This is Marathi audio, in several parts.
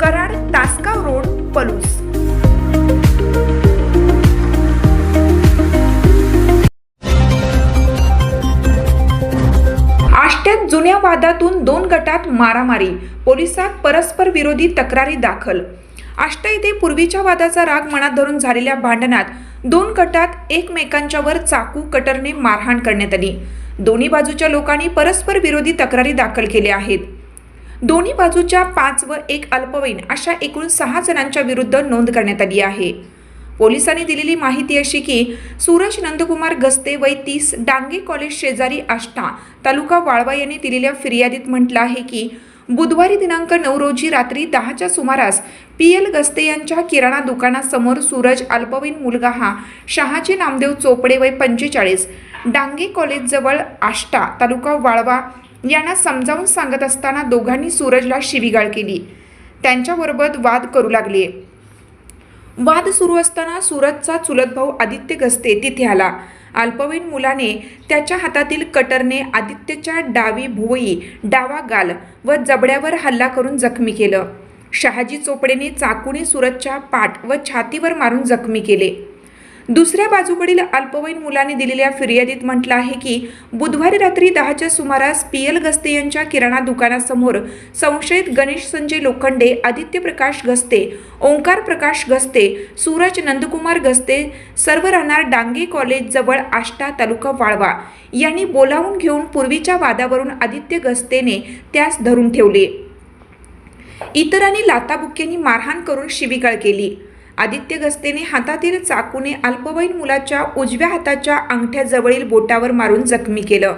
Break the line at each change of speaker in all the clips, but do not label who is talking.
Karad Tasgaon road Palus. आष्ट्यात जुन्या वादातून दोन गटात मारामारी. पोलिसात परस्पर विरोधी तक्रारी दाखल. आष्टा येथे पूर्वीच्या वादाचा राग मनात धरून झालेल्या भांडणात दोन गटात एकमेकांच्यावर चाकू कटरने मारहाण करण्यात आली. दोन्ही बाजूच्या लोकांनी परस्पर विरोधी तक्रारी दाखल केल्या आहेत. दोन्ही बाजूच्या पाच व एक अल्पवयीन अशा एकूण सहा जणांच्या विरुद्ध नोंद करण्यात आली आहे. पोलिसांनी दिलेली माहिती अशी की सूरज नंदकुमार गस्ते वय तीस डांगे कॉलेज शेजारी आष्टा तालुका वाळवा यांनी दिलेल्या फिर्यादीत म्हटलं आहे की बुधवारी दिनांक नऊ रोजी रात्री दहाच्या सुमारास पी एल गस्ते यांच्या किराणा दुकानासमोर सूरज अल्पवयीन मुलगा हा शहाजी नामदेव चोपडे वय पंचेचाळीस डांगे कॉलेजजवळ आष्टा तालुका वाळवा यांना समजावून सांगत असताना दोघांनी सूरजला शिवीगाळ केली. त्यांच्याबरोबर वाद करू लागले. वाद सुरू असताना सूरजचा चुलत भाऊ आदित्य गस्ते तिथे आला. अल्पवयीन मुलाने त्याच्या हातातील कटरने आदित्यच्या डावी भुवई डावा गाल व जबड्यावर हल्ला करून जखमी केलं. शहाजी चोपडेने चाकूने सूरजच्या पाठ व छातीवर मारून जखमी केले. दुसऱ्या बाजूकडील अल्पवयीन मुलाने दिलेल्या फिर्यादीत म्हटलं आहे की बुधवारी रात्री दहाच्या सुमारास पी एल गस्ते यांच्या किराणा दुकानासमोर संशयित गणेश संजय लोखंडे आदित्य प्रकाश गस्ते ओंकार प्रकाश गस्ते सूरज नंदकुमार गस्ते सर्व राहणार डांगे कॉलेज जवळ आष्टा तालुका वाळवा यांनी बोलावून घेऊन पूर्वीच्या वादावरून आदित्य गस्तेने त्यास धरून ठेवले. इतरांनी लाताबुक्यांनी मारहाण करून शिवीगाळ केली. आदित्य गस्तेने हातातील चाकूने अल्पवयीन मुलाच्या उजव्या हाताच्या अंगठ्याजवळील बोटावर मारून जखमी केलं.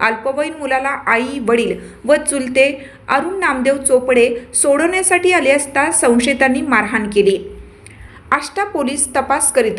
अल्पवयीन मुलाला आई वडील व चुलते अरुण नामदेव चोपडे सोडवण्यासाठी आले असता संशयितांनी मारहाण केली. आष्टा पोलीस तपास करीत